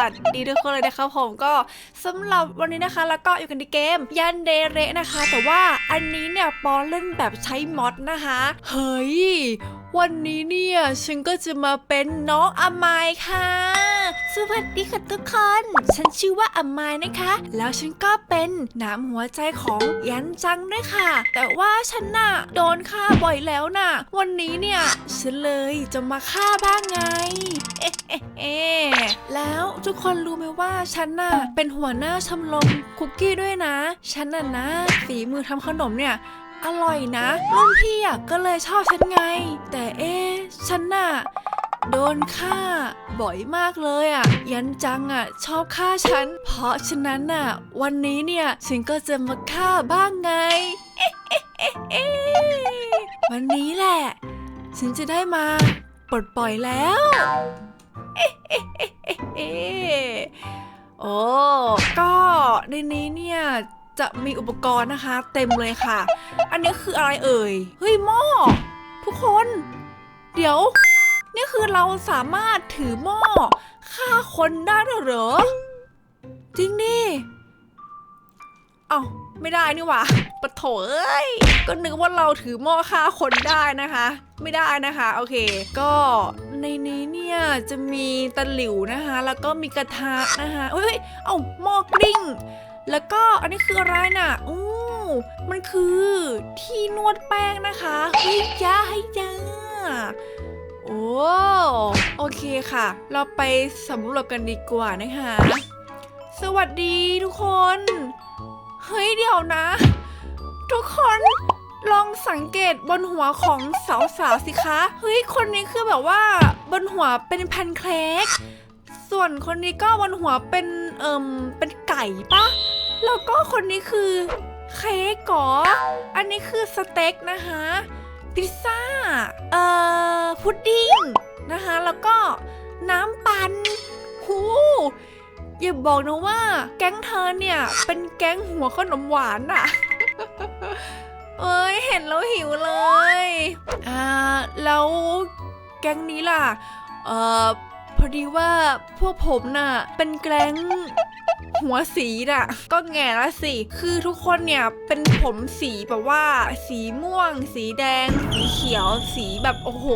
วัสดีทุกคนเลยนะคะผมก็สำหรับวันนี้นะคะแล้วก็อยู่กันในเกมยันเดเรนะคะ แต่ว่าอันนี้เนี่ยปอเล่นแบบใช้มอดนะคะ เฮ้ย วันนี้เนี่ย ฉันก็จะมาเป็นน้องอามายค่ะ สวัสดีค่ะทุกคน ฉันชื่อว่าอามายนะคะ แล้วฉันก็เป็นน้ำหัวใจของยันจังด้วยค่ะ แต่ว่าฉันน่ะโดนฆ่าบ่อยแล้วน่ะ วันนี้เนี่ย ฉันเลยจะมาฆ่าบ้างไง แล้วทุกคนรู้ไหมว่าฉันน่ะเป็นหัวหน้าชมรมคุกกี้ด้วยนะ ฉันน่ะนะฝีมือทำขนมเนี่ยอร่อยนะรุ่นพี่อะก็เลยชอบฉันไง แต่เอ๊ฉันน่ะโดนฆ่า บ่อยมากเลยอะ ยันจังอะ ชอบฆ่าฉัน เพราะฉะนั้นน่ะ วันนี้เนี่ยฉันก็จะมาฆ่าบ้างไง วันนี้แหละ ฉันจะได้มาปลดปล่อยแล้ว โอ้ก็ในนี้เนี่ยจะมีอุปกรณ์นะคะ เต็มเลยค่ะ อันนี้คืออะไรเอ่ย เฮ้ยหม้อทุกคน เดี๋ยว นี่คือเราสามารถถือหม้อฆ่าคนได้ด้วยเหรอ จริงดิ เอ้า ไม่ได้นี่หว่าปะโถเอ้ย ก็นึกว่าเราถือหม้อฆ่าคนได้นะคะ ไม่ได้นะคะ โอเค ก็ในนี้เนี่ยจะมีตะหลิวนะคะ แล้วก็มีกระทะนะคะเฮ้ย เอ้าหม้อกลิ้ง แล้วก็อันนี้คืออะไรน่ะอู้มันคือที่นวดแป้งนะคะเฮ้ยจ้าให้จ้าโอ้โอเคค่ะ เราไปสำรวจกันดีกว่านะคะ สวัสดีทุกคน เฮ้ยเดี๋ยวนะ ทุกคนลองสังเกตบนหัวของสาวๆสิคะเฮ้ยคนนี้คือแบบว่าบนหัวเป็นแพนเค้กส่วนคนนี้ก็บนหัวเป็นเอิมเป็นไก่ปะแล้วก็คนนี้คือเค้กก่ออันนี้คือสเต็กนะคะพิซซ่าเอ่อพุดดิ้งนะคะแล้วก็น้ำปันหู อย่าบอกนะว่า แก๊งเธอเนี่ย เป็นแก๊งหัวขนมหวานอะเอ้ยเห็นแล้วหิวเลย อ่า แล้วแก๊งนี้ล่ะ เอ่อ พอดีว่าพวกผมน่ะ เป็นแก๊ง หัวสีน่ะ ก็แง่ละสิ คือทุกคนเนี่ยเป็นผมสีแบบว่า สีม่วง สีแดง สีเขียว สีแบบโอ้โห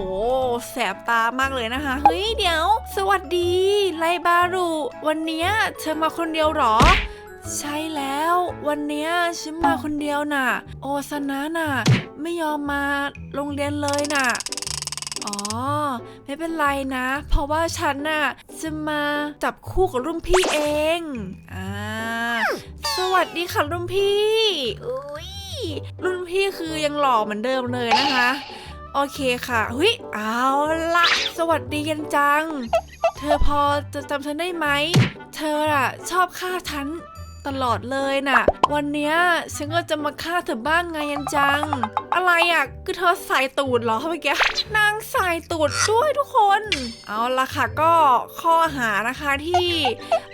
แสบตามากเลยนะคะ เฮ้ยเดี๋ยว สวัสดีไลบารุ วันเนี้ยเธอมาคนเดียวหรอใช่แล้ววันเนี้ยฉันมาคนเดียวน่ะ โอซานะน่ะ ไม่ยอมมาโรงเรียนเลยน่ะ อ๋อ ไม่เป็นไรนะ เพราะว่าฉันน่ะจะมาจับคู่กับรุ่นพี่เอง อ่า สวัสดีค่ะรุ่นพี่ อุ้ย รุ่นพี่คือยังหล่อเหมือนเดิมเลยนะคะ โอเคค่ะเฮ้ยเอาละสวัสดีกันจัง เธอพอจะจำฉันได้ไหม เธออะชอบฆ่าฉัน ตลอดเลยน่ะ วันเนี้ยฉันก็จะมาฆ่าเธอบ้างไงยันจัง อะไรอะคือเธอใส่ตูดเหรอเมื่อกี้นางใส่ตูดด้วยทุกคน เอาละค่ะก็ข้อหานะคะที่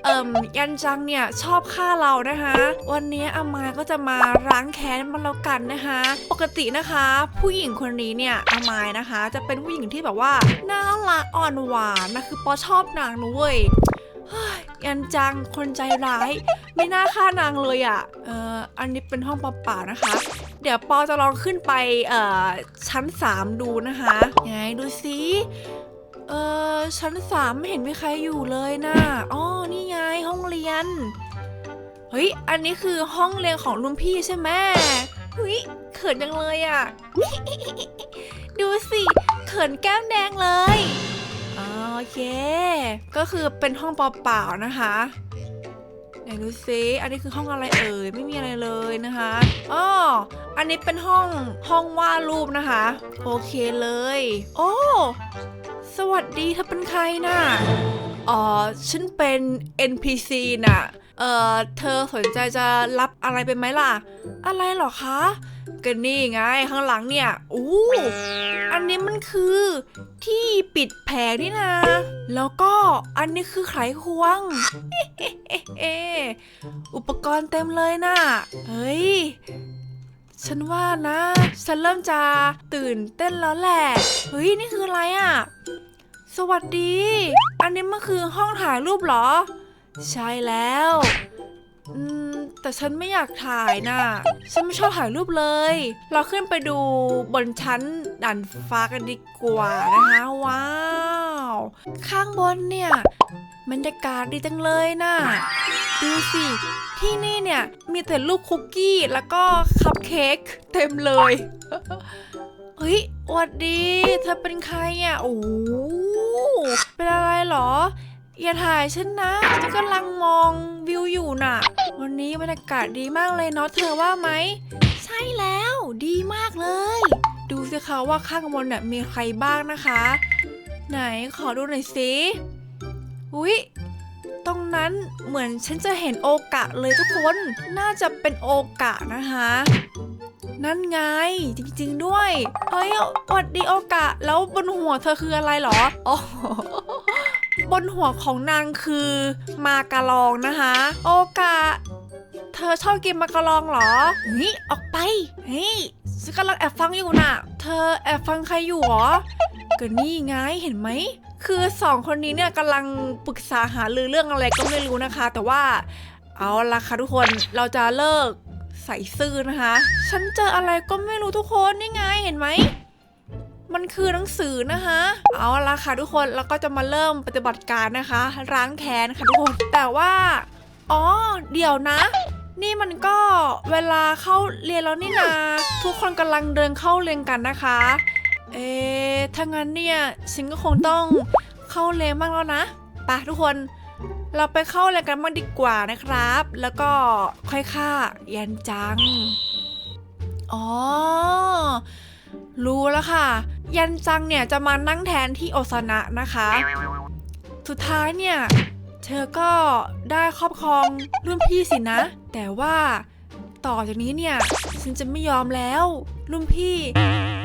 เอ่มยันจังเนี่ยชอบฆ่าเรานะคะ วันนี้อามายก็จะมาล้างแค้นมันแล้วกันนะคะ ปกตินะคะ ผู้หญิงคนนี้เนี่ยอามายนะคะ จะเป็นผู้หญิงที่แบบว่าน่ารักอ่อนหวานนะคือปอชอบนางนุ้ย ยันจังคนใจร้าย ไม่น่าฆ่านางเลยอะ เอ่ออันนี้เป็นห้องเปล่าๆนะคะ เดี๋ยวปอจะลองขึ้นไปเอ่อชั้น 3 ดูนะคะไงดูสิเอ่อชั้น 3 ไม่เห็นมีใครอยู่เลยนะอ๋อนี่ไงห้องเรียน เฮ้ย อันนี้คือห้องเรียนของลุงพี่ใช่ไหมเฮ้ยเขินจังเลยอะ ดูสิเขินแก้มแดงเลย เค ก็คือเป็นห้องเปล่าๆนะคะไหนดูซิอันนี้คือห้องอะไรเอ่ย ไม่มีอะไรเลยนะคะอ๋ออันนี้เป็นห้องห้องวาดรูปนะคะ โอเคเลย โอ้ สวัสดีเธอเป็นใครน่ะอ๋อ ฉันเป็น NPC น่ะ เอ่อ เธอสนใจจะรับอะไรเป็นไหมล่ะ อะไรหรอคะก็นี่ไงข้างหลังเนี่ย อู้ อันนี้มันคือที่ปิดแผลนี่นะ แล้วก็อันนี้คือไขควงเออุปกรณ์เต็มเลยนะ่ะ เฮ้ย ฉันว่านะ ฉันเริ่มจะตื่นเต้นแล้วแหละ เฮ้ย นี่คืออะไรอะ่ะ สวัสดี อันนี้มันคือห้องถ่ายรูปเหรอ ใช่แล้ว อืม แต่ฉันไม่อยากถ่ายนะฉันไม่ชอบถ่ายรูปเลย เราขึ้นไปดูบนชั้นดันฟ้ากันดีกว่านะคะ ว้าว ข้างบนเนี่ยบรรยากาศดีจังเลยนะดูสิ ที่นี่เนี่ยมีแต่รูปคุกกี้แล้วก็คัพเค้กเต็มเลยเฮ้ยหวัดดี เธอเป็นใครอะ โอ้เป็นอะไรเหรอ อย่าถ่ายฉันนะ ฉันกำลังมองวิวอยู่น่ะ วันนี้บรรยากาศดีมากเลยเนาะเธอว่าไหม ใช่แล้วดีมากเลย ดูสิคะว่าข้างบนเนี่ยมีใครบ้างนะคะ ไหนขอดูหน่อยสิอุ๊ยตรงนั้นเหมือนฉันจะเห็นโอกะเลยทุกคนน่าจะเป็นโอกะนะคะ นั่นไงจริงๆด้วย เฮ้ยสวัสดีโอกะ แล้วบนหัวเธอคืออะไรเหรออ๋อ บนหัวของนางคือมากะลองนะคะ โอกะเธอชอบกินมากะลองเหรอนี่ออกไปเฮ้ยฉันกำลังแอบฟังอยู่น่ะ เธอแอบฟังใครอยู่หรอก็นี่ไงเห็นไหมคือสองคนนี้เนี่ยกำลังปรึกษาหารือเรื่องอะไรก็ไม่รู้นะคะ แต่ว่าเอาละค่ะทุกคนเราจะเลิกใส่ซื่อนะคะ ฉันเจออะไรก็ไม่รู้ทุกคนนี่ไงเห็นไหม มันคือหนังสือนะคะ เอาละค่ะทุกคนเราก็จะมาเริ่มปฏิบัติการนะคะล้างแค้นค่ะทุกคน แต่ว่า อ๋อ เดี๋ยวนะ นี่มันก็เวลาเข้าเรียนแล้วนี่นาทุกคนกำลังเดินเข้าเรียนกันนะคะ เอ๊ะถ้างั้นเนี่ยฉันก็คงต้องเข้าเรียนบ้างแล้วนะไปทุกคนเราไปเข้าเรียนกันบ้างดีกว่านะครับ แล้วก็ค่อยฆ่ายันจัง อ๋อ รู้แล้วค่ะ ยันจังเนี่ยจะมานั่งแทนที่โอซานะนะคะ สุดท้ายเนี่ย เธอก็ได้ครอบครองรุ่นพี่สินะ แต่ว่าต่อจากนี้เนี่ย ฉันจะไม่ยอมแล้ว รุ่นพี่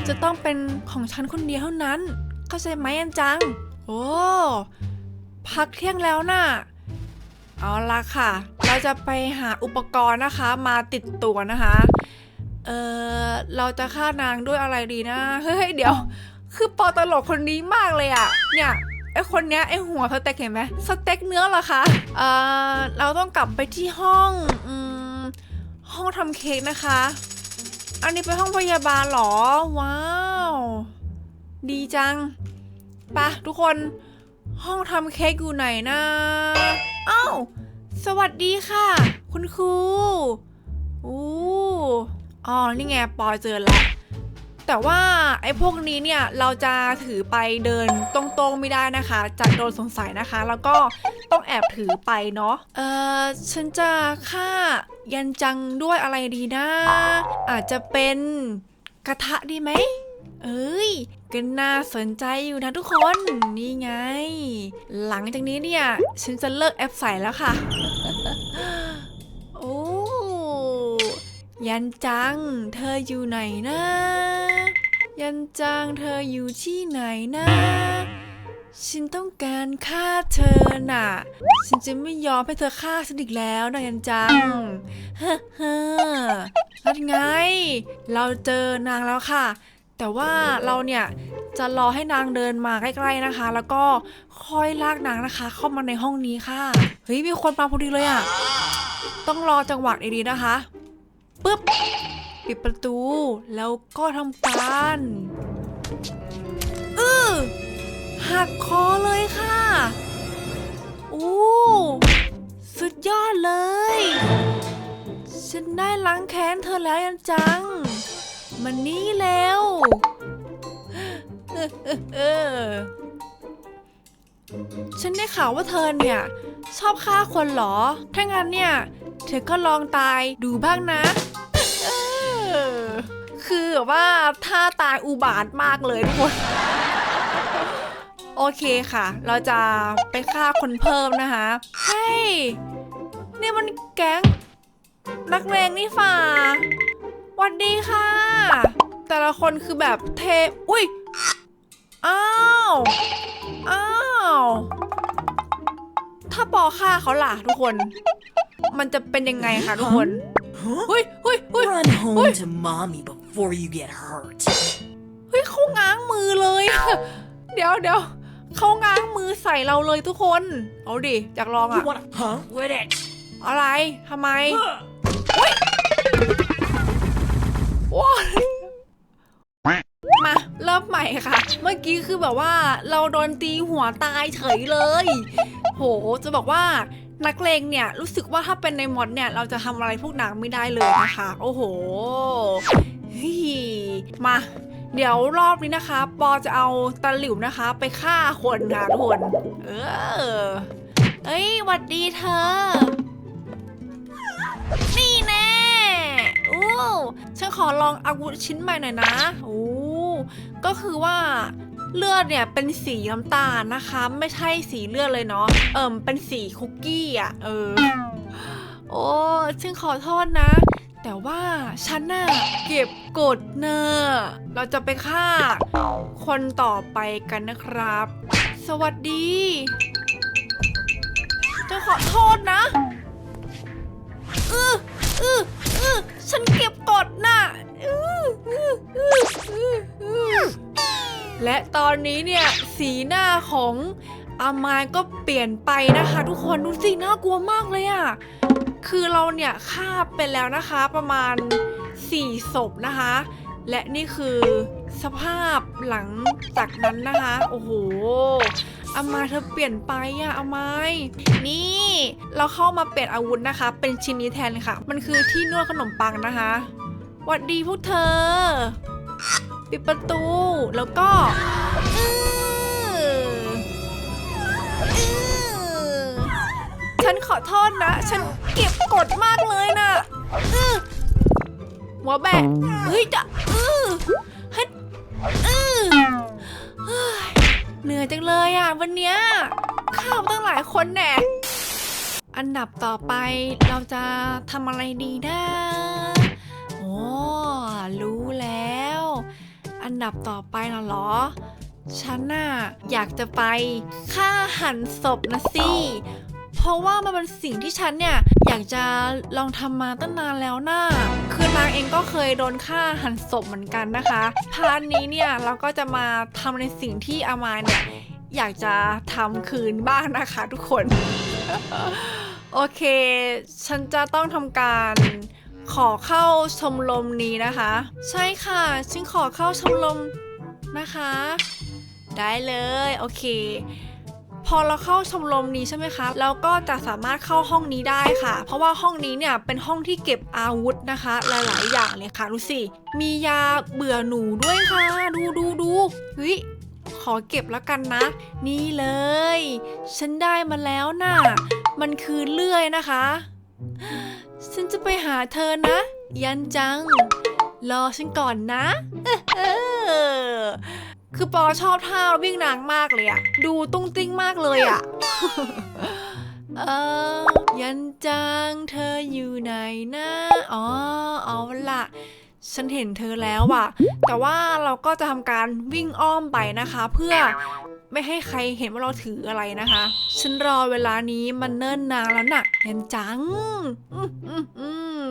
จะต้องเป็นของฉันคนเดียวเท่านั้น เข้าใจไหมอันจัง โอ้พักเที่ยงแล้วน่ะเอาละค่ะ เราจะไปหาอุปกรณ์นะคะ มาติดตัวนะคะ เออเราจะฆ่านางด้วยอะไรดีนะ เฮ้ยเดี๋ยว คือปอตลกคนนี้มากเลยอะเนี่ยไอคนเนี้ยไอหัวสเต็กเห็นไหมสเต็กเนื้อเหรอคะเออเราต้องกลับไปที่ห้องอืมห้องทำเค้กนะคะ อันนี้เป็นห้องพยาบาลเหรอ ว้าว ดีจังไปะทุกคนห้องทำเค้กอยู่ไหนนะเอ้า สวัสดีค่ะ คุณครู อู้ อ๋อ นี่ไงปอเจอแล้ว แต่ว่าไอ้พวกนี้เนี่ยเราจะถือไปเดินตรงๆไม่ได้นะคะจะโดนสงสัยนะคะ แล้วก็ต้องแอบถือไปเนาะ เออฉันจะฆ่ายันจังด้วยอะไรดีนะ อาจจะเป็นกระทะดีไหม เอ้ยก็น่าสนใจอยู่นะทุกคน นี่ไง หลังจากนี้เนี่ย ฉันจะเลิกแอปใส่แล้วค่ะ โอ้ ยันจัง เธออยู่ไหนนะ ยันจังเธออยู่ที่ไหนนะ ฉันต้องการฆ่าเธอน่ะ ฉันจะไม่ยอมให้เธอฆ่าฉันอีกแล้วนะยันจังเฮ้อเฮ้อนั่นไง เราเจอนางแล้วค่ะ แต่ว่าเราเนี่ยจะรอให้นางเดินมาใกล้ๆนะคะ แล้วก็ค่อยลากนางนะคะ เข้ามาในห้องนี้ค่ะ เฮ้ยมีคนมาพอดีเลยอะ ต้องรอจังหวะดีๆนะคะ ปึ๊บ ปิดประตู แล้วก็ทำการอือหักคอเลยค่ะโอ้สุดยอดเลย ฉันได้ล้างแค้นเธอแล้วยันจัง มันนี่แล้วฉันได้ข่าวว่าเธอเนี่ย ชอบฆ่าคนหรอ ถ้างั้นเนี่ย เธอก็ลองตายดูบ้างนะ คือแบบว่าท่าตายอุบาทมากเลยทุกคนโอเคค่ะ เราจะไปฆ่าคนเพิ่มนะคะเฮ้ยนี่มันแก๊งนักเลงนี่ฝ่าหวัสดีค่ะ แต่ละคนคือแบบเทอุ้ย อ้าว อ้าว ถ้าปอฆ่าเขาล่ะทุกคน มันจะเป็นยังไงคะทุกคน เฮ้ยเฮ้ย Run home to mommy before you get hurt. เฮ้ยเขาง้างมือเลย เดี๋ยวเดี๋ยวเขาง้างมือใส่เราเลยทุกคน เอาดิอยากลองอะ You wanna huh with it? อะไรทำไม ว้ายมาเริ่มใหม่ค่ะ เมื่อกี้คือแบบว่าเราโดนตีหัวตายเฉยเลย โห จะบอกว่านักเลงเนี่ย รู้สึกว่าถ้าเป็นในมอดเนี่ย เราจะทำอะไรพวกนางไม่ได้เลยนะคะ โอ้โหเฮ้ย มา เดี๋ยวรอบนี้นะคะ ปอจะเอาตะหลิวนะคะ ไปฆ่าคนค่ะทุกคน เออ เอ้ยหวัดดีเธอ นี่แน่อู้ฉันขอลองอาวุธชิ้นใหม่หน่อยนะโอ้ก็คือว่าเลือดเนี่ยเป็นสีน้ำตาลนะคะ ไม่ใช่สีเลือดเลยเนาะเอิมเป็นสีคุกกี้อะ เออ โอ้ฉันขอโทษนะ แต่ว่าฉันน่ะเก็บกดเนอะเราจะไปฆ่า คนต่อไปกันนะครับ สวัสดีจะขอโทษนะเออเออเออฉันเก็บกดน่ะออเออเออเออเออและตอนนี้เนี่ยสีหน้าของอามายก็เปลี่ยนไปนะคะ ทุกคนดูสิน่ากลัวมากเลยอะ่ะ คือเราเนี่ยฆ่าไปแล้วนะคะประมาณ 4 ศพนะคะ และนี่คือสภาพหลังจากนั้นนะคะ โอ้โหอามาเธอเปลี่ยนไปอะอามายนี่เราเข้ามาเปลี่ยนอาวุธนะคะ เป็นชิ้นนี้แทนค่ะ มันคือที่นวดขนมปังนะคะหวัดดีพวกเธอ ปิดประตูแล้วก็ ฉันขอโทษนะ ฉันเก็บกดมากเลยนะอื้อหัวแบะเฮ้ยจะอื้อเฮ้ยอื้อเฮ้ยเหนื่อยจังเลยอะวันเนี้ยข้าวตั้งหลายคนแน่อันดับต่อไปเราจะทำอะไรดีนะโอ้รู้แล้ว อันดับต่อไปน่ะเหรอ ฉันน่ะอยากจะไปฆ่าหันศพนะสิ ราะว่ามันเป็นสิ่งที่ฉันเนี่ยอยากจะลองทำมาตั้งนานแล้วนะ่าคือนางเองก็เคยโดนฆ่าหันศพเหมือนกันนะคะพาร์ทนี้เนี่ยเราก็จะมาทำในสิ่งที่อามาเนี่ยอยากจะทำคืนบ้างนะคะทุกคน โอเค ฉันจะต้องทำการขอเข้าชมรมนี้นะคะ ใช่ค่ะฉันขอเข้าชมรมนะคะ ได้เลย โอเค พอเราเข้าชมรมนี้ใช่ไหมคะเราก็จะสามารถเข้าห้องนี้ได้ค่ะ เพราะว่าห้องนี้เนี่ยเป็นห้องที่เก็บอาวุธนะคะ หลาย ๆ อย่างเลยค่ะดูสิมียาเบื่อหนูด้วยค่ะ ดูดูดูเฮ้ยขอเก็บแล้วกันนะ นี่เลย ฉันได้มาแล้วน่ะมันคือเลื่อยนะคะ ฉันจะไปหาเธอนะ ยันจัง รอฉันก่อนนะ เออ คือปอชอบท่าวิ่งนางมากเลยอะดูตุ้งติ้งมากเลยอะเออยันจังเธออยู่ไหนนะอ๋อเอาละฉันเห็นเธอแล้วอะแต่ว่าเราก็จะทำการวิ่งอ้อมไปนะคะ เพื่อไม่ให้ใครเห็นว่าเราถืออะไรนะคะ ฉันรอเวลานี้มันเนิ่นนานแล้วน่ะยันจังอืมอืมอืม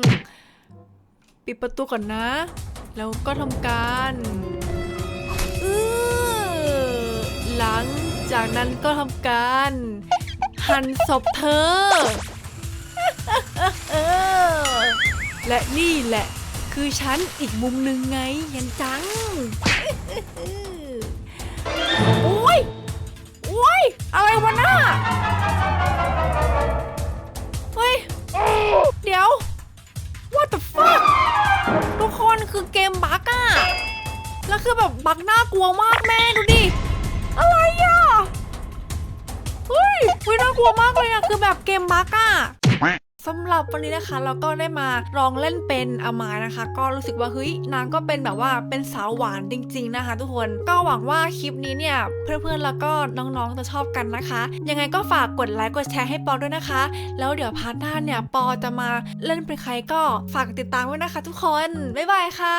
ปิดประตูก่อนนะ แล้วก็ทำการอื้อ หลังจากนั้นก็ทำการ หั่นศพเธอ และนี่แหละ คือฉันอีกมุมหนึ่งไงยันจัง โอ้ย โอ้ย อะไรวะน่าเฮ้ย เดี๋ยว what the fuck ทุกคนคือเกมบักอะแล้วคือแบบบักน่ากลัวมากแม่ดูดิ อะไรอะเฮ้ยเฮ้ยน่ากลัวมากเลยอะ คือแบบเกมบักอะสำหรับวันนี้นะคะเราก็ได้มาลองเล่นเป็นอามายนะคะ ก็รู้สึกว่าเฮ้ยนางก็เป็นแบบว่าเป็นสาวหวานจริง ๆนะคะ ทุกคนก็หวังว่าคลิปนี้เนี่ยเพื่อนๆแล้วก็น้องๆจะชอบกันนะคะ ยังไงก็ฝากกดไลค์กดแชร์ให้ปอด้วยนะคะ แล้วเดี๋ยวพาร์ทหน้าเนี่ยปอจะมาเล่นเป็นใครก็ฝากติดตามไว้นะคะ ทุกคนบ๊ายบายค่ะ